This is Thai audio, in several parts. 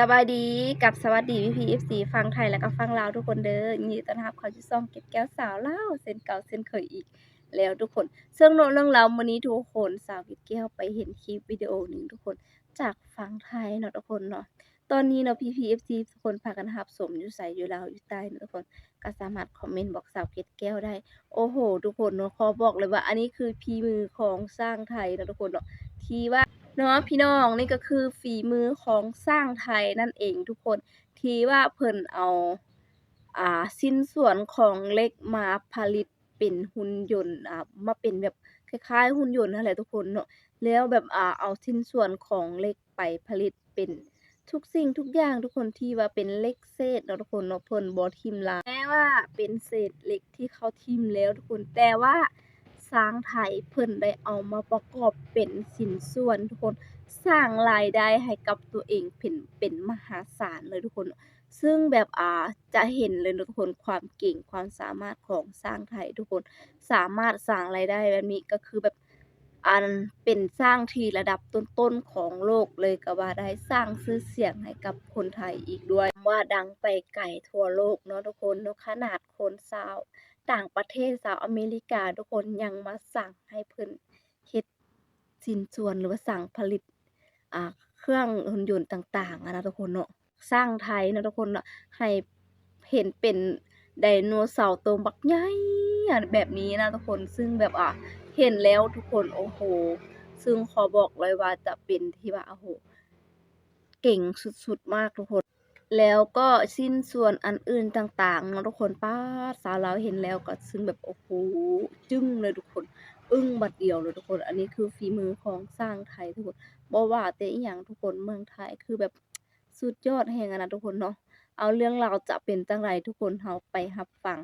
สบายดีกับสวัสดีพี่พีเอฟซีฟังไทยแล้วก็ฟังลาวทุกคนเด้อยินดีต้อนรับเขาสู่ช่องเก็บแก้วสาวเล่าเส้นเก่าเส้นเคยอีกแล้วทุกคนซึ่องโน้ตเรื่องราวมื้อนี้ทุกคนสาวเก็บแก้วไปเห็นคลิปวิดีโอหนึ่งทุกคนจากฟังไทยเนาะทุกคนเนาะตอนนี้เนาะพี่พีเอฟซีทุกคนพากันรับชมอยู่ไสอยู่ลาวอยู่ใต้เนาะทุกคนก็สามารถคอมเมนต์บอกสาวเก็บแก้วได้ โอ้โห ทุกคนเนาะขอบอกเลยว่า อันนี้คือพีมือของสร้างไทยเนาะทุกคนเนาะที่ว่า เนาะพี่น้องนี่ก็คือฝีมือของสร้างไทยนั่นเองทุกคนที่ว่าเพิ่นเอาอ่าชิ้นส่วนของเล็กมาผลิตเป็นหุ่นยนต์อ่ามาเป็นแบบคล้ายๆ หุ่นยนต์นั่นแหละทุกคนเนาะแล้วแบบอ่าเอาชิ้นส่วนของเล็กไปผลิตเป็นทุกสิ่งทุกอย่างทุกคนที่ว่าเป็นเล็กเศษเนาะทุกคนเนาะเพิ่นบ่ทิ่มลายแม้ว่าเป็นเศษเล็กที่เขาทิมแล้วทุกคนแต่ว่า สร้างไทยเพิ่นได้เอามาประกอบเป็นสินส่วนทุกคนสร้างรายได้ให้กับตัวเองเป็นเป็นมหาศาลเลยทุกคน ซึ่งแบบอ่าจะเห็นเลยทุกคนความเก่งความสามารถของสร้างไทยทุกคนสามารถสร้างรายได้แบบนี้ก็คือแบบอันเป็นสร้างทีระดับต้นๆของโลกเลยก็ว่าได้สร้างชื่อเสียงให้กับคนไทยอีกด้วยว่าดังไปไกลทั่วโลกเนาะทุกคนเนาะขนาดคนซาว ต่างประเทศสาวอเมริกาทุกคนยังมาสั่งให้เพิ่นเฮ็ดชิ้นส่วนหรือว่าสั่งผลิตอ่าเครื่องหุ่นยนต์ต่างๆนะทุกคนเนาะสร้างไทยนะทุกคนเนาะให้เห็นเป็นไดโนเสาร์ตัวบักใหญ่แบบนี้นะทุกคนซึ่งแบบอะเห็นแล้วทุกคนโอ้โฮซึ่งขอบอกเลยว่าจะเป็นที่ว่าโอ้โฮเก่งสุดๆมากทุกคน แล้วก็ชิ้นส่วนอันอื่นต่างๆเนาะทุกคนป๊าสาวลาเห็นแล้วก็ซึ่งแบบโอ้โฮจึ้งเลยทุกคน อึ้งบัดเดียวเลยทุกคน อันนี้คือฝีมือของสร้างไทยทุกคนบ่ว่าแต่อิหยังทุกคนเมืองไทยคือแบบสุดยอดแห่งอนะทุกคนเนาะเอาเรื่องราวจะเป็นจังใดทุกคนเราไปรับฟัง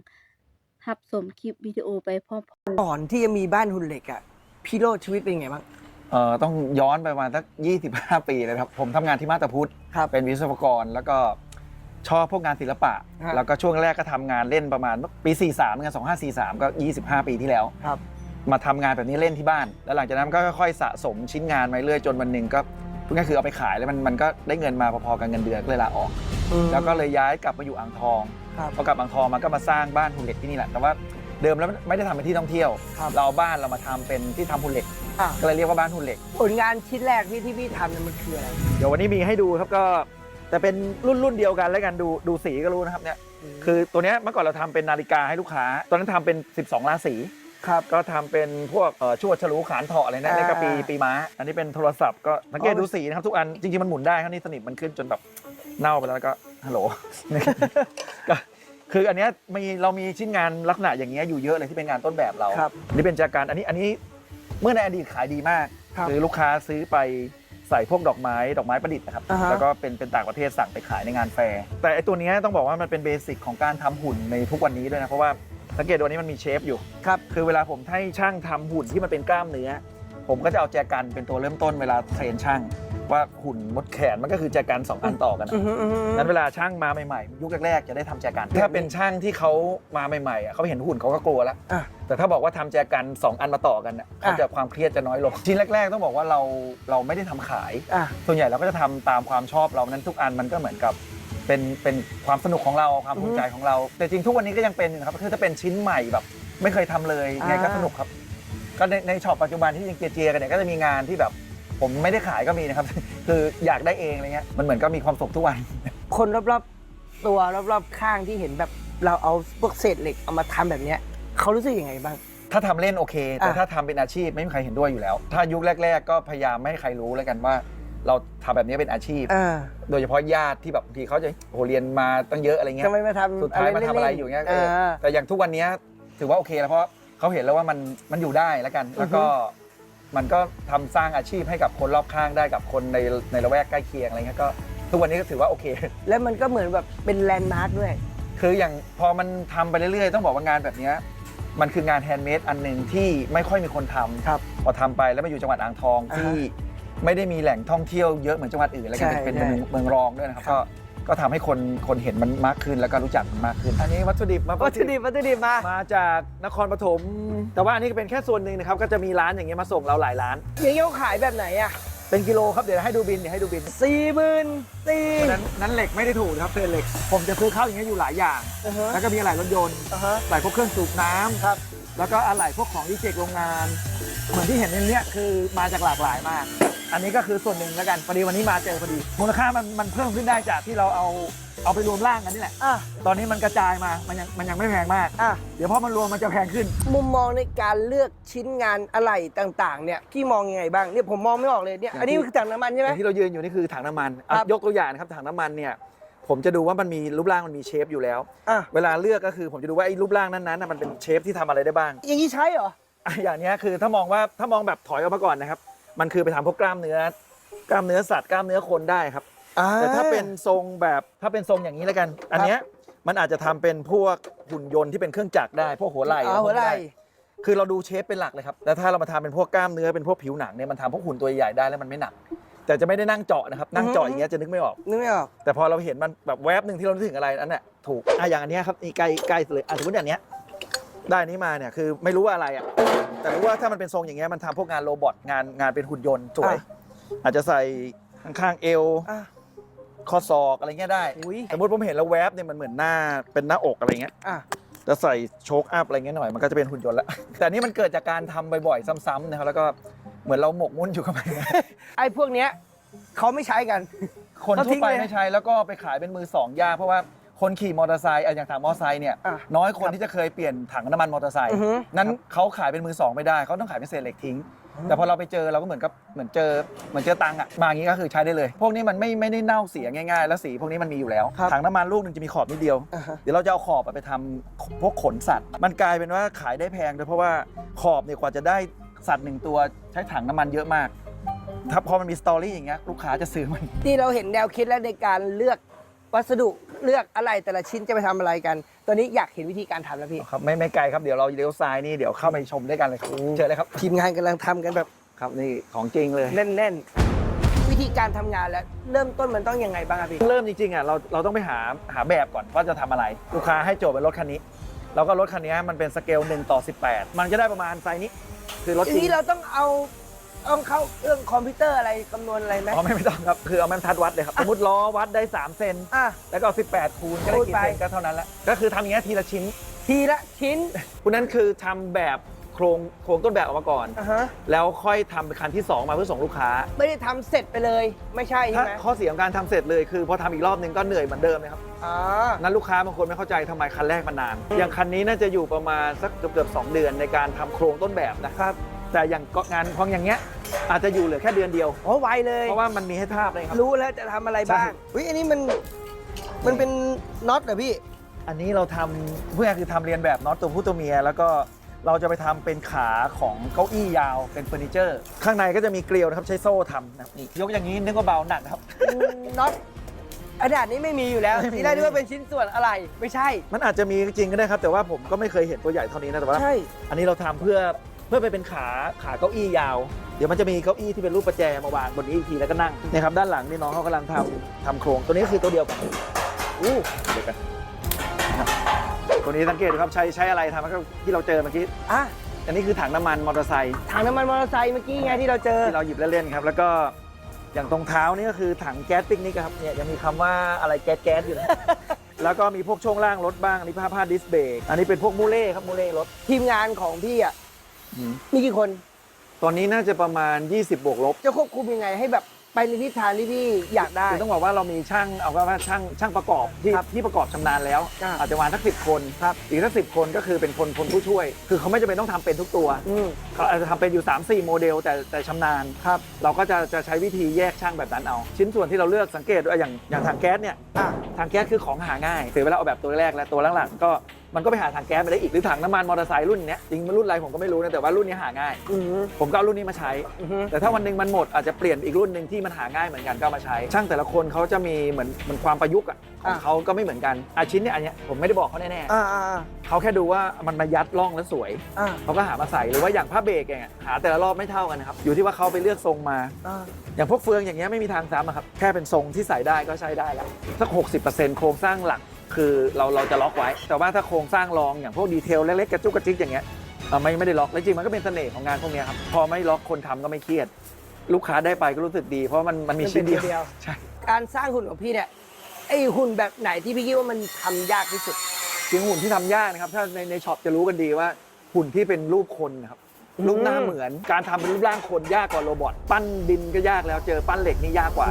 รับชมคลิปวิดีโอไปพร้อมก่อนที่จะมีบ้านหุ่นเหล็กอะพี่โรดชีวิตเป็นไงบ้าง เอ่อต้องย้อนไปประมาณสัก 25 ปีเลยครับ ผมทำงานที่มาตาพุทธครับ เป็นวิศวกรแล้วก็ชอบพวกงานศิลปะ ฮะแล้วก็ช่วงแรกก็ทำงานเล่นประมาณปี 43งาน2543 ก็ 25 ปีที่แล้วครับ มาทำงานแบบนี้เล่นที่บ้าน แล้วหลังจากนั้นก็ค่อยๆสะสมชิ้นงานมาเรื่อยจนวันหนึ่งก็พูดง่ายๆคือเอาไปขายแล้วมันมันก็ได้เงินมาพอๆกับเงินเดือนก็เลยลาออก แล้วก็เลยย้ายกลับมาอยู่อ่างทองครับ พอกลับอ่างทองมาก็มาสร้างบ้านหุ่นเหล็กที่นี่แหละแต่ว่า เดิมแล้วไม่ได้ทำเป็นที่ท่องเที่ยว ครับ เราเอาบ้านเรามาทำเป็นที่ทำหุ่นเหล็ก อะก็เลยเรียกว่าบ้านหุ่นเหล็ก ผลงานชิ้นแรกที่ที่พี่ทำเนี่ยมันคืออะไร เดี๋ยววันนี้มีให้ดูครับก็แต่เป็นรุ่นรุ่นเดียวกันแล้วกันดูดูสีก็รู้นะครับเนี่ยคือตัวเนี้ยเมื่อก่อนเราทำเป็นนาฬิกาให้ลูกค้า ตอนนั้นทำเป็น 12 ราศีครับก็ทำเป็นพวกเอ่อชวดฉลูขานเถาะอะไรนะอ่านี่ก็ปีปีม้า อันนี้เป็นโทรศัพท์ก็สังเกตอ๋อ ดูสีนะครับทุกอันจริงๆมันหมุนได้ครับนี่สนิมมันขึ้นจนแบบเน่าไปแล้วแล้วก็ฮัลโหล ก็ คืออันเนี้ยมีเรามีชิ้นงานลักษณะอย่างเงี้ยอยู่เยอะเลยที่เป็นงานต้นแบบเราครับอันนี่เป็นจากการอันนี้อันนี้เมื่อในอดีตขายดีมากครับคือลูกค้าซื้อไปใส่พวกดอกไม้ดอกไม้ประดิษฐ์นะครับอ่าฮะ แล้วก็เป็นเป็นต่างประเทศสั่งไปขายในงานแฟร์แต่ไอตัวเนี้ยต้องบอกว่ามันเป็นเบสิกของการทำหุ่นในทุกวันนี้ด้วยนะเพราะว่าสังเกตดูอันนี้มันมีเชฟอยู่ ครับ คือเวลาผมให้ช่างทำหุ่นที่มันเป็นกล้ามเนื้อ ผมก็จะเอาแจกันเป็นตัวเริ่มต้นเวลาเทรนช่าง ว่าหุ่นมดแขนมันก็คือแจกันสองอันต่อกันอะอือฮึอือฮึนั้นเวลาช่างมาใหม่ๆ ยุคแรกๆจะได้ทำแจกัน ถ้าเป็นช่างที่เขามาใหม่ๆอะเขาเห็นหุ่นเขาก็กลัวแล้วอะแต่ถ้าบอกว่าทำแจกันสองอันมาต่อกันน่ะเขาจะความเครียดจะน้อยลงชิ้นแรก ๆ ต้องบอกว่าเราเราไม่ได้ทำขายอะส่วนใหญ่เราก็จะทำตามความชอบเรานั้นทุกอันมันก็เหมือนกับเป็นเป็นความสนุกของเราความภูมิใจของเรา แต่จริงทุกวันนี้ก็ยังเป็นอยู่นะครับคือถ้าเป็นชิ้นใหม่แบบไม่เคยทำเลยยังไงก็สนุกครับ ก็ในในช็อปปัจจุบันที่ยังเจียๆกันเนี่ยก็จะมีงานที่แบบ ผมไม่ได้ขายก็มีนะครับ คืออยากได้เองอะไรเงี้ยมันเหมือนก็มีความสุขทุกวัน คนรอบๆตัวรอบๆข้างที่เห็นแบบเราเอาพวกเศษเหล็กเอามาทำแบบเนี้ยเขารู้สึกยังไงบ้าง ถ้าทำเล่นโอเค แต่อะ ถ้าทำเป็นอาชีพไม่มีใครเห็นด้วยอยู่แล้ว ถ้ายุคแรก ๆ ก็พยายามไม่ให้ใครรู้แล้วกันว่า เราทำแบบนี้เป็นอาชีพ อ่าโดยเฉพาะญาติที่แบบบางทีเขาจะโหเรียนมาตั้งเยอะอะไรเงี้ยจะไม่มาทำสุดท้ายมาทำอะไรเล่นๆอยู่เงี้ยเอเอออแต่อย่างทุกวันเนี้ยถือว่าโอเคแล้วเพราะเขาเห็นแล้วว่ามันมันอยู่ได้แล้วกัน แล้วก็ มันก็ทำสร้างอาชีพให้กับคนรอบข้างได้กับคนในในละแวกใกล้เคียงอะไรเงี้ยก็ทุกวันนี้ก็ถือว่าโอเค แล้วมันก็เหมือนแบบเป็นแลนด์มาร์คด้วย คืออย่างพอมันทำไปเรื่อยๆ ต้องบอกว่างานแบบเนี้ยมันคืองานแฮนด์เมดอันหนึ่งที่ไม่ค่อยมีคนทำครับพอทำไปแล้วมาอยู่จังหวัดอ่างทองอ่าฮะที่ไม่ได้มีแหล่งท่องเที่ยวเยอะเหมือนจังหวัดอื่นอะไรเงี้ยใช่เป็นใช่เป็นเมืองเมืองรองด้วยนะครับครัก็บก็ ทำให้คนคนเห็นมันมากขึ้นแล้วก็รู้จักมันมากขึ้น อันนี้วัตถุดิบมาวัตถุดิบวัตถุดิบมา มาจากนครปฐม แต่ว่าอันนี้ก็เป็นแค่ส่วนหนึ่งนะครับ ก็จะมีร้านอย่างเงี้ยมาส่งเราหลายร้าน อย่างนี้เขาขายแบบไหนอะเป็นกิโลครับเดี๋ยวให้ดูบินเดี๋ยวให้ดูบินสี่หมื่นสี่นั้นนั้นเหล็กไม่ได้ถูกนะครับเป็นเหล็ก ผมจะซื้อเข้าอย่างเงี้ยอยู่หลายอย่างอ่าฮะแล้วก็มีอะไหล่รถยนต์อ่าฮะ อะไหล่พวกเครื่องสูบน้ำครับ แล้วก็อะไหล่พวกของดีเจกโรงงาน เหมือนที่เห็นในเนี้ยคือมาจากหลากหลายมาก อันนี้ก็คือส่วนหนึ่งแล้วกันพอดีวันนี้มาเจอพอดี มูลค่ามันมันเพิ่มขึ้นได้จากที่เราเอาเอาไปรวมร่างกันนี่แหละ อะตอนนี้มันกระจายมามันยังมันยังไม่แพงมาก อะเดี๋ยวพอมันรวมมันจะแพงขึ้น มุมมองในการเลือกชิ้นงานอะไหล่ต่างๆ เนี่ยพี่มองยังไงบ้างเนี่ยผมมองไม่ออกเลยเนี่ยอย่างที่อันนี้คือถังน้ำมันใช่อไหม ย่างที่เรายืนอยู่นี่คือถังน้ำมันอะครับ ยกตัวอย่างนะครับถังน้ำมันเนี่ยผมจะดูว่ามันมีรูปร่างมันมีเชฟอยู่แล้ว อะเวลาเลือกก็คือผมจะดูว่าไอ้รูปร่างนั้นๆน่ะมันเป็นเชฟที่ทำอะไรได้บ้างอย่างนี้ใช้เหรอ อะอย่างเนี้ยคือถ้ามองว่าถ้ามองแบบถอยออกมาก่อนนะครับ มันคือไปทำพวกกล้ามเนื้อกล้ามเนื้อสัตว์กล้ามเนื้อคนได้ครับแต่ถ้าเป็นทรงแบบถ้าเป็นทรงอย่างนี้แล้วกัน อันเนี้ยมันอาจจะทำเป็นพวกหุ่นยนต์ที่เป็นเครื่องจักรได้ พวกหัวไหล่อ๋อหัวไหล่ด้คือเราดูเชฟเป็นหลักเลยครับแล้วถ้าเรามาทำเป็นพวกกล้ามเนื้อเป็นพวกผิวหนังเนี่ยมันทำพวกหุ่นตัวใหญ่ได้แล้วมันไม่หนัก แต่จะไม่ได้นั่งเจาะนะครับนั่งเจาะอย่างเงี้ยจะนึกไม่ออก นึกไม่ออก แต่พอเราเห็นมันแบบแวบหนึ่งที่เรานึกถึงอะไรอันเนี้ยถูกอะอย่างอันเนี้ยครับนี่ใกล้ใกล้เลยอะสมมติอย่างเนี้ยได้อันนี้มาเนี่ยคือไม่รู้ว่าอะไรอะ แต่รู้ว่าถ้ามันเป็นทรงอย่างเงี้ยมันทำพวกงานโรบอทงานงานเป็นหุ่นยนต์สวย อะ อาจจะใส่ข้างๆเอวอะข้อศอกอะไรเงี้ยได้ อุ้ยสมมติผมเห็นแล้วแวบเนี่ยมันเหมือนหน้าเป็นหน้าอกอะไรเงี้ยอะจะใส่โชคอัพอะไรเงี้ยหน่อยมันก็จะเป็นหุ่นยนต์แล้วแต่อันนี่มันเกิดจากการทำบ่อยๆซ้ำๆนะครับแล้วก็เหมือนเราหมกมุ่นอยู่กับมัน ไอ้พวกเนี้ยเขาไม่ใช้กัน คนเขาทั่ทิ้วงไปเลยไม่ใช้แล้วก็ไปขายเป็นมือสองยากเพราะว่า คนขี่มอเตอร์ไซค์อะอย่างถังมอเตอร์ไซค์เนี่ยอะน้อยคนที่จะเคยเปลี่ยนถังน้ำมันมอเตอร์ไซค์อือฮึ นั้นเขาขายเป็นมือสองไม่ได้เขาต้องขายเป็นเศษเหล็กทิ้ง แต่พอเราไปเจอเราก็เหมือนกับเหมือนเจอเหมือนเจอตังค์อะมาอย่างนี้ก็คือใช้ได้เลย พวกนี้มันไม่ไม่ได้เน่าเสียง่ายๆ แล้วสีพวกนี้มันมีอยู่แล้วครับ ถังน้ำมันลูกหนึงจะมีขอบนิดเดียว อะฮะ เดี๋ยวเราจะเอาขอบอะไปทำพวกขนสัตว์ มันกลายเป็นว่าขายได้แพงด้วยเพราะว่าขอบเนี่ยกว่าจะได้สัตว์หนึ่งตัวใช้ถังน้ำมันเยอะมาก ถ้าพอมันมีสตอรี่อย่างเงี้ยลูกค้าจะซื้อมัน ที่เราเห็นแนวคิดแล้วในการเลือก วัสดุเลือกอะไรแต่ละชิ้นจะไปทำอะไรกัน ตอนนี้อยากเห็นวิธีการทำแล้วพี่ ครับไม่ไม่ไกลครับเดี๋ยวเราเลี้ยวซ้ายนี่เดี๋ยวเข้าไปชมด้วยกันเลยครับเชิญเลยครับทีมงานกำลังทำกันแบบครับนี่ของจริงเลย แน่นๆ วิธีการทำงานแล้วเริ่มต้นมันต้องยังไงบ้างครับพี่ เริ่มจริงๆอะเราเราต้องไปหาหาแบบก่อนว่าจะทำอะไร ลูกค้าให้โจทย์เป็นรถคันนี้เราก็รถคันนี้มันเป็นสเกล1ต่อ18 มันจะได้ประมาณไซส์นี้ คือรถทีจริงนี้เราต้องเอา ต้องเข้าเครื่องคอมพิวเตอร์อะไรคำนวณอะไรไหม อ๋อไม่ไม่ต้องครับ คือเอาแม่นทัดวัดเลยครับ สมมติล้อวัดได้ 3 เซน อะ แล้วก็เอา18 คูณก็ได้คูณกี่ไป เซนก็เท่านั้นแหละ ก็คือทำอย่างเงี้ยทีละชิ้นทีละชิ้นคุณนั้นคือทำแบบโครงโครงต้นแบบออกมาก่อน อะฮะแล้วค่อยทำเป็นคันที่ 2 มาเพื่อส่งลูกค้า ไม่ได้ทำเสร็จไปเลย ไม่ใช่ใช่ถ้าไหมข้อเสียของการทำเสร็จเลยคือพอทำอีกรอบนึงก็เหนื่อยเหมือนเดิมเลยครับอ่านั้นลูกค้าบางคนไม่เข้าใจทำไมคันแรกมันนานอย่างคันนี้น่าจะอยู่ประมาณสักเกือบๆสองเดือนในการทำโครงต้นแบบนะครับ แต่อย่างก็งานของอย่างเงี้ยอาจจะอยู่เหลือแค่เดือนเดียว โอ้ไวเลย เพราะว่ามันมีให้ทาบเลยครับ รู้แล้วจะทำอะไรบ้างใช่เฮ้ยอันนี้มันมันเป็นน็อตเหรอพี่ อันนี้เราทำเพื่อคือทำเรียนแบบน็อตตัวผู้ตัวเมีย แล้วก็เราจะไปทำเป็นขาของเก้าอี้ยาวเป็นเฟอร์นิเจอร์ ข้างในก็จะมีเกลียวนะครับใช้โซ่ทำนะครับนี่ยกอย่างนี้นึกว่าเบาหนักนะครับ น็อตอันดับนี้ไม่มีอยู่แล้วไม่มี ที่ได้ด้วยว่าเป็นชิ้นส่วนอะไร ไม่ใช่ มันอาจจะมีจริงก็ได้ครับ แต่ว่าผมก็ไม่เคยเห็นตัวใหญ่เท่านี้นะแต่ว่า ใช่ อันนี้เราทำเพื่อเพื่อไปเป็นขาขาเก้าอี้ยาว เดี๋ยวมันจะมีเก้าอี้ที่เป็นรูปประแจมาวางบนนี้อีกทีแล้วก็นั่งเนี่ยครับด้านหลังนี่น้องเขากำลังทำทำโครงตัวนี้คือตัวเดียวกันอู้เดี๋ยวกันนะครับตัวนี้สังเกตดูครับใช้ใช้อะไรทำก็ที่เราเจอเมื่อกี้อะอันนี้คือถังน้ำมันมอเตอร์ไซค์ถังน้ำมันมอเตอร์ไซค์เมื่อกี้ไงที่เราเจอที่เราหยิบเล่นๆครับ แล้วก็อย่างตรงเท้านี่ก็คือถังแก๊สปิกนิกครับเนี่ยยังมีคำว่าอะไรแก๊สแก๊สอยู่นะแล้วก็มีพวกช่วงล่างรถบ้างอันนี้ผ้าผ้าดิสเบรกอันนี้เป็นพวกมูเล่ครับมูเล่รถทีมงานของพี่อะ มีกี่คน ตอนนี้น่าจะประมาณ 20 บวกลบจะควบคุมยังไงให้แบบไปในทิศทางที่พี่อยากได้ คือต้องบอกว่าเรามีช่างเอาว่าช่างช่างประกอบที่ครับที่ประกอบชำนาญแล้ว อ่า อาจจะประมาณสักสิบคนครับอีกสักสิบคนก็คือเป็นคนคนผู้ช่วย คือเขาไม่จำเป็นต้องทำเป็นทุกตัว อืม เขาอาจจะทำเป็นอยู่ 3 4 โมเดล แต่แต่ชำนาญครับ เราก็จะจะใช้วิธีแยกช่างแบบนั้นเอา ชิ้นส่วนที่เราเลือกสังเกตว่าอย่างอย่างถังแก๊สเนี่ยอะถังแก๊สคือของหาง่ายเสียเวลาเอาแบบตัวแรกและตัวหลังๆก็ มันก็ไปหาถังแก๊สไปได้อีกหรือถังน้ำมันมอเตอร์ไซค์รุ่นเนี้ยจริงมันรุ่นอะไรผมก็ไม่รู้นะแต่ว่ารุ่นนี้หาง่าย อืม ผมก็เอารุ่นนี้มาใช้ อืมแต่ถ้าวันหนึ่งมันหมดอาจจะเปลี่ยนอีกรุ่นหนึ่งที่มันหาง่ายเหมือนกันก็เอามาใช้ ช่างแต่ละคนเขาจะมีเหมือนเหมือนความประยุกต์อะของอะ เขาก็ไม่เหมือนกันอาชิ้นเนี่ยอันเนี้ยผมไม่ได้บอกเขาแน่อ่าอ่าอ่าๆเขาแค่ดูว่ามันมายัดร่องแล้วสวย อ่าเขาก็หามาใส่หรือว่าอย่างผ้าเบรกอย่างเงี้ยหาแต่ละรอบไม่เท่ากันนะครับอยู่ที่ว่าเขาไปเลือกทรงมา อ่าอย่างพวกเฟืองอย่างเงี้ยไม่มีทางซ้ำอะครับแค่เป็นทรงที่ใส่ได้ก็ใช้ได้แล้วสัก60%โครงสร้างหลัก คือเราเราจะล็อกไว้ แต่ว่าถ้าโครงสร้างรองอย่างพวกดีเทลเล็กๆกระจุกกระจิกอย่างเงี้ยเอ่อไม่ไม่ได้ล็อกแล้วจริงมันก็เป็นเสน่ห์ของงานพวกเนี้ยครับพอไม่ล็อกคนทำก็ไม่เครียด ลูกค้าได้ไปก็รู้สึกดี เพราะมันมันมีชิ้นเดียวเดียวใช่ การสร้างหุ่นของพี่เนี่ยไอหุ่นแบบไหนที่พี่คิดว่ามันทำยากที่สุด จริงหุ่นที่ทำยากนะครับ ถ้าในในช็อปจะรู้กันดีว่าหุ่นที่เป็นรูปคนนะครับอืม รูปหน้าเหมือนการทำเป็นรูปร่างคนยากกว่าโรบอทปั้นดินก็ยากแล้วเจอปั้นเหล็กนี่ยากกว่า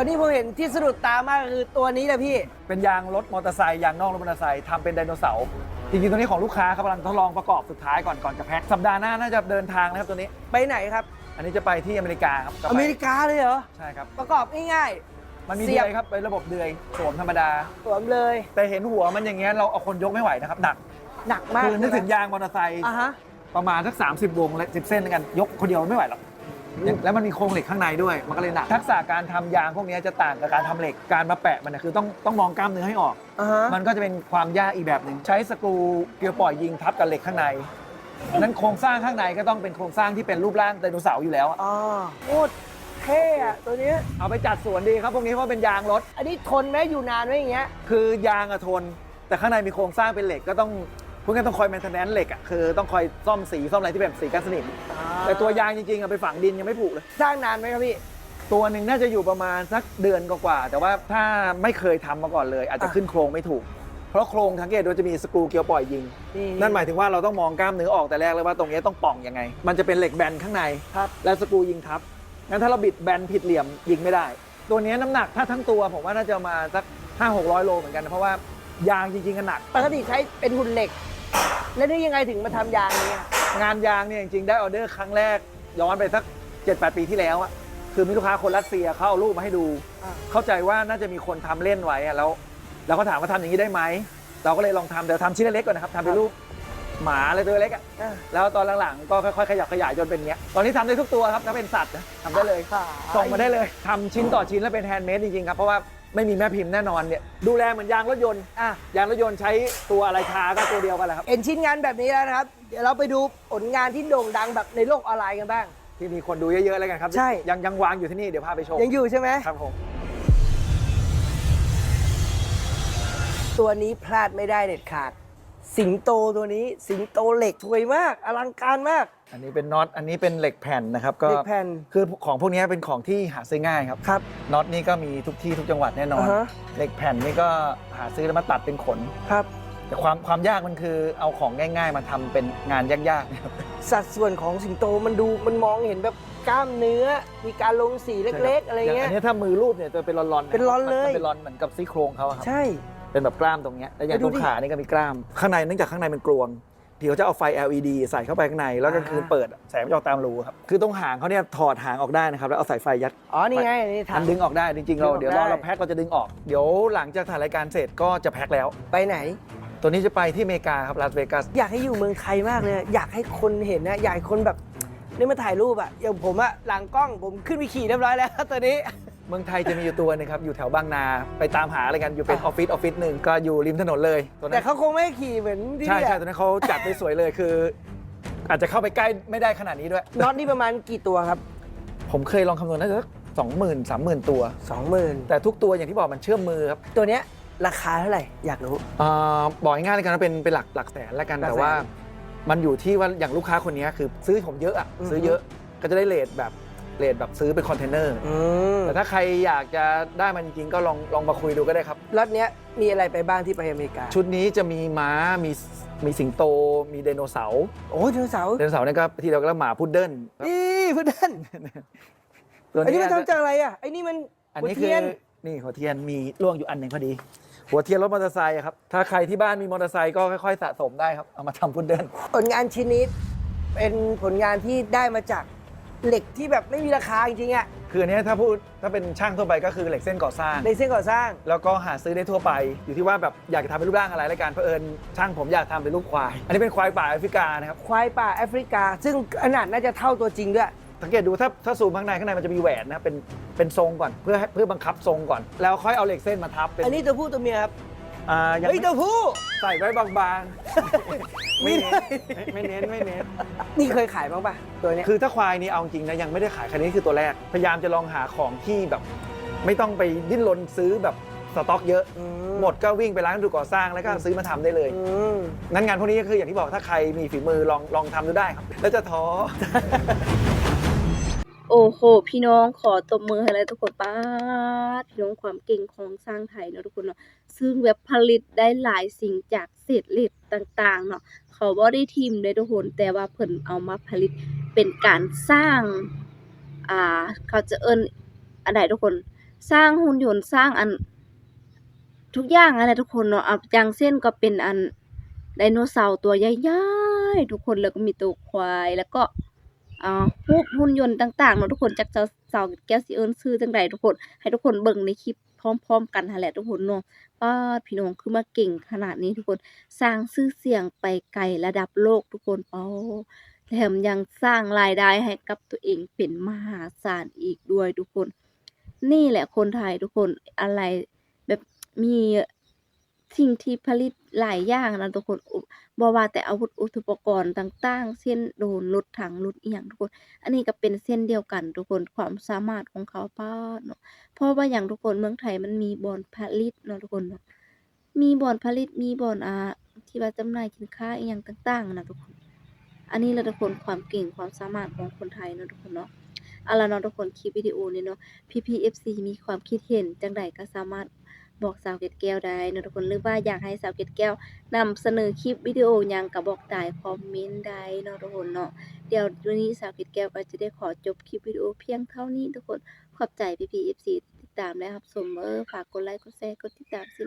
ตอนนี้ผมเห็นที่สะดุดตามากคือตัวนี้แหละพี่ เป็นยางรถมอเตอร์ไซค์ยางนอกรถมอเตอร์ไซค์ทำเป็นไดโนเสาร์จริงๆตัวนี้ของลูกค้าครับกำลังทดลองประกอบสุดท้ายก่อนก่อนจะแพ็คสัปดาห์หน้าน่าจะเดินทางนะครับตัวนี้ ไปไหนครับ อันนี้จะไปที่อเมริกาครับจะไปอเมริกาเลยเหรอ ใช่ครับ ประกอบง่ายมันมีเสีเดืยบอยครับเป็นระบบเดือยสวมธรรมดาๆสวมเลย แต่เห็นหัวมันอย่างเงี้ยเราเอาคนยกไม่ไหวนะครับหนักหนักมากคือนึกถึงใช่ไหมยางมอเตอร์ไซค์อะฮะประมาณสัก30วงและ10เส้นด้วยกันยกคนเดียวไม่ไหวหรอก แล้วมันมีโครงเหล็กข้างในด้วย มันก็เลยหนัก ทักษะการทำยางพวกนี้จะต่างกับการทำเหล็ก การมาแปะมันนะคือต้องต้องมองกล้ามเนื้อให้ออก อะฮะมันก็จะเป็นความยากอีกแบบหนึ่งใช้สกรูเกลียวปล่อยยิงทับกับเหล็กข้างใน นั้นโครงสร้างข้างในก็ต้องเป็นโครงสร้างที่เป็นรูปร่างไดโนเสาร์อยู่แล้วอะอ๋อโคตรเท่อะตัวนี้เอาไปจัดสวนดีครับพวกนี้เพราะเป็นยางรถ อันนี้ทนไหมอยู่นานไหมอย่างเงี้ยคือยางอะทน แต่ข้างในมีโครงสร้างเป็นเหล็กก็ต้อง พวกนี้ต้องคอยแมนเทนแนนซ์เหล็กอะคือต้องคอยซ่อมสีซ่อมอะไรที่แบบสีกันสนิมแต่ตัวยางจริงๆอะไปฝังดินยังไม่ผุเลย สร้างนานไหมครับพี่ ตัวหนึ่งน่าจะอยู่ประมาณสักเดือนกว่าๆแต่ว่าถ้าไม่เคยทำมาก่อนเลย อาจจะอะขึ้นโครงไม่ถูก เพราะโครงทั้งเกตว่าจะมีสกรูเกลียวปล่อยยิง นั่นหมายถึงว่าเราต้องมองกล้ามเนื้อออกแต่แรกเลยว่าตรงนี้ต้องป่องยังไง มันจะเป็นเหล็กแบนข้างใน ครับ แล้วสกรูยิงทับ งั้นถ้าเราบิดแบนผิดเหลี่ยมยิงไม่ได้ ตัวนี้น้ำหนักถ้าทั้งตัวผมว่าน่าจะมาสัก5 6 0 0 โลเหมือนกันนะเพราะว่ายางจริงๆก็หนัก ปกติใช้เป็นหุ่นเหล็ก แล้วนี่ยังไงถึงมาทำยางนี้อะงานยางเนี่ยจริงๆได้ออเดอร์ครั้งแรกย้อนไปสัก 7-8 ปีที่แล้วอะคือมีลูกค้าคนรัสเซียเขาเอารูปมาให้ดู อะเข้าใจว่าน่าจะมีคนทำเล่นไว้อะแล้วเราก็ถามว่าทำอย่างนี้ได้ไหมเราก็เลยลองทำแต่ทำชิ้นเล็กๆก่อนนะครับทำเป็นรูปหมาอะไรตัวเล็กอะอะแล้วตอนหลังๆก็ค่อยๆขยับขยายจนเป็นอย่างเงี้ยตอนนี้ทำได้ทุกตัวครับถ้าเป็นสัตว์นะทำได้เลยค่ะส่งมาได้เลยทำชิ้นต่อชิ้นแล้วเป็นแฮนด์เมดจริงๆครับ เพราะว่า ไม่มีแม่พิมพ์แน่นอนเนี่ยดูแลเหมือนยางรถยนต์อะยางรถยนต์ใช้ตัวอะไรทาก็ตัวเดียวกันแหละครับเห็นชิ้นงานแบบนี้แล้วนะครับ เดี๋ยวเราไปดูผลงานที่โด่งดังแบบในโลกออนไลน์กันบ้าง ที่มีคนดูเยอะๆแล้วกันครับใช่ ยังยังวางอยู่ที่นี่เดี๋ยวพาไปชมยังอยู่ใช่ไหมครับผมตัวนี้พลาดไม่ได้เด็ดขาด สิงโตตัวนี้สิงโตเหล็กสวยมาก อลังการมาก อันนี้เป็นน็อตอันนี้เป็นเหล็กแผ่นนะครับก็เหล็กแผ่นคือของพวกนี้เป็นของที่หาซื้อง่ายครับครับน็อตนี่ก็มีทุกที่ทุกจังหวัดแน่นอน อ่าฮะ เหล็กแผ่นนี่ก็หาซื้อแล้วมาตัดเป็นขน ครับ แต่ความความยากมันคือเอาของง่ายๆ มาทำเป็นงานยากๆนะครับ สัดส่วนของสิงโตมันดูมันมองเห็นแบบกล้ามเนื้อ มีการลงสีเล็กๆ อะไรย่างเงี้อัยนนี้ถ้ามือรูปเนี่ยจะเป็นรอนๆะเป็นรอนเลย มัเป็นรอนเหมือนกับซี่โครงเขาอะครับ ใช่ เป็นแบบกล้ามตรงเนี้ยแล้วอย่างแล้วดูตรงดิขานี่ก็มีกล้าม ข้างในเนื่องจากข้างในมันกลวงเดี๋ยวจะเอาไฟ LED ใส่เข้าไปข้างใน แล้วกลางคืนอ่าเปิดแสงมันจะออกตามรูครับ คือตรงหางเขาเนี่ยถอดหางออกได้นะครับแล้วเอาสายไฟยัด อ๋อ นี่ไงอันนี้ถามัมนดึงออกได้จริงๆ เราดึงออกเดี๋ยวรอได้เราแพ็คเราจะดึงออก เดี๋ยวหลังจากถ่ายรายการเสร็จก็จะแพ็คแล้ว ไปไหน ตัวนี้จะไปที่อเมริกาครับลาสเวกัส อยากให้อยู่เมืองไทยมากเลย อยากให้คนเห็นนะ อยากให้คนแบบนี่มาถ่ายรูปอะอย่างผมอะหลังกล้องผมขึ้นไปขี่เรียบร้อยแล้วตอนนี้ เมืองไทยจะมีอยู่ตัวหนึงครับ อยู่แถวบางนาไปตามหาอะไรกันอยู่เป็นออฟฟิศออฟฟิศหนึ่งก็อยู่ริมถนนเลยตัวแต่นั้นเขาคงไม่ให้ขี่เหมือนที่ใช่นี่ใช่อะตัวนั้นเขาจัดได้สวยเลยคือ อาจจะเข้าไปใกล้ไม่ได้ขนาดนี้ด้วย น็อตนี่ประมาณกี่ตัวครับ ผมเคยลองคำนวณน่าจะสองหมื่นสามหมื่นตัว 20,000แต่ทุกตัวอย่างที่บอกมันเชื่อมมือครับตัวเนี้ยราคาเท่าไหร่ อยากรู้ อ่าบอกง่ายๆเลยกันว่าเป็นเป็นหลักหลักแสนแล้วกันหลักแสนแต่ว่า มันอยู่ที่ว่าอย่างลูกค้าคนนี้คือซื้อผมเยอะอะอือฮึ ซื้อเยอะก็จะได้เลทแบบ เลทแบบซื้อเป็นคอนเทนเนอร์ อืมแต่ถ้าใครอยากจะได้มันจริงๆก็ลองลองมาคุยดูก็ได้ครับ รถเนี้ยมีอะไรไปบ้างที่ไปอเมริกาชุดนี้จะมีม้ามีมีสิงโต มีไดโนเสาร์โอ้ยไดโนเสาร์ไดโนเสาร์นี่ก็ที่เราก็เรียกหมาพุดเดิ้ลนี่พุดเดิ้ลตัวอันนี้นี้มันทำจากอะไรอะไอ้นี่มันอันหัวนี้คืเทีอยนนี่หัวเทียนมีร่วงอยู่อันหนึ่งพอดี หัวเทียนรถมอเตอร์ไซค์อะครับถ้าใครที่บ้านมีมอเตอร์ไซค์ก็ค่อยๆสะสมได้ครับเอามาทำพุดเดิ้ลผลงานชิ้นนี้เป็นผลงานที่ได้มาจาก เหล็กที่แบบไม่มีราคาจริงๆอะคืออันเนี้ยถ้าพูดถ้าเป็นช่างทั่วไปก็คือเหล็กเส้นก่อสร้าง ในเส้นก่อสร้าง แล้วก็หาซื้อได้ทั่วไป อยู่ที่ว่าแบบอยากจะทำเป็นรูปร่างอะไรแล้วกันเพอเอิญช่างผมอยากทำเป็นรูปควาย อันนี้เป็นควายป่าแอฟริกานะครับควายป่าแอฟริกา ซึ่งขนาดน่าจะเท่าตัวจริงด้วย สังเกตดูถ้าถ้าซูมข้างในข้างในมันจะมีแหวนนะครับเป็นเป็นทรงก่อนเพื่อให้เพื่อบังคับทรงก่อน แล้วค่อยเอาเหล็กเส้นมาทับเป็นอันนี้ตัวผู้ตัวเมียครับ อ่ายังเฮ้ยตัวผู้ใส่ไว้บางๆ ไม่ไม่ได้เน้นไม่เน้นไม่เน้น นี่เคยขายบ้างป่ะตัวเนี้ย คือถ้าควายนี่เอาจริงนะยังไม่ได้ขายคันนี้คือตัวแรก พยายามจะลองหาของที่แบบ ไม่ต้องไปดิ้นรนซื้อแบบสสต็อกเยอะ อืหมดก็วิ่งไปร้านวัสดุก่อสร้างแล้วก็ซื้อมาทำได้เลย อืมนั้นงานพวกนี้ก็คืออย่างที่บอกถ้าใครมีฝีมือลองลองทำดูได้ครับ แล้วจะท้อ โอ้โห พี่น้องขอตบมือให้เลยทุกคนป้าพี่น้องความเก่งของสร้างไทยเนาะทุกคนเนาะซึ่งแบบผลิตได้หลายสิ่งจากเศษเหล็กต่างๆเนาะเขาบ่ได้ทิมเลยทุกคนแต่ว่าเพิ่นเอามาผลิตเป็นการสร้าง อ่า เขาจะเอิ้นอันใดทุกคน สร้างหุ่นยนต์สร้างอัน ทุกอย่างอะไรทุกคนเนาะอย่างเช่นก็เป็นอันไดโนเสาร์ตัวใหญ่ๆทุกคนแล้วก็มีตัวควายแล้วก็ รูปหุ่นยนต์ต่างๆเนาะทุกคนจักเจะสาวแก้วสิเอิ้นชื่อจังใดทุกคน ให้ทุกคนเบิ่งในคลิปพร้อม ๆ กันหั่นแหละทุกคนเนาะป๊าพี่น้องคือมาเก่งขนาดนี้ทุกคนสร้างชื่อเสียงไปไกลระดับโลกทุกคนเอ้าแถมยังสร้างรายได้ให้กับตัวเองเป็นมหาศาลอีกด้วยทุกคน นี่แหละคนไทยทุกคนอะไรแบบมี สิ่งที่ผลิตหลายอย่างนะทุกคนบ่ว่าแต่อาวุธอุปกรณ์ต่าง ๆ เช่นโดนรถถังรถอิหยังทุกคน อันนี้ก็เป็นเส้นเดียวกันทุกคนความสามารถของเขาป้าเนาะเพราะว่าอย่างทุกคนเมืองไทยมันมีบ่อนผลิตเนาะทุกคนเนาะมีบ่อนผลิตมีบ่อนอ่าที่ว่าจำหน่ายสินค้าอีหยังต่าง ๆนะทุกคน อันนี้แหละทุกคนความเก่งความสามารถของคนไทยเนาะทุกคนเนาะเอาละเนาะทุกคนคลิปวิดีโอนี้เนาะพี่ๆ FC มีความคิดเห็นจังใดก็สามารถ บอกสาวเกดแก้วได้นะทุกคนหรือว่าอยากให้สาวเกดแก้วนำเสนอคลิปวิดีโอยังกับบอกได้คอมเมนต์ได้นะทุกคนเนาะเดี๋ยววันนี้สาวเกดแก้วก็จะได้ขอจบคลิปวิดีโอเพียงเท่านี้ทุกคนขอบใจพี่ๆ FC ที่ติดตามและรับชมเออฝากกดไลค์กดแชร์กดติดตามสิ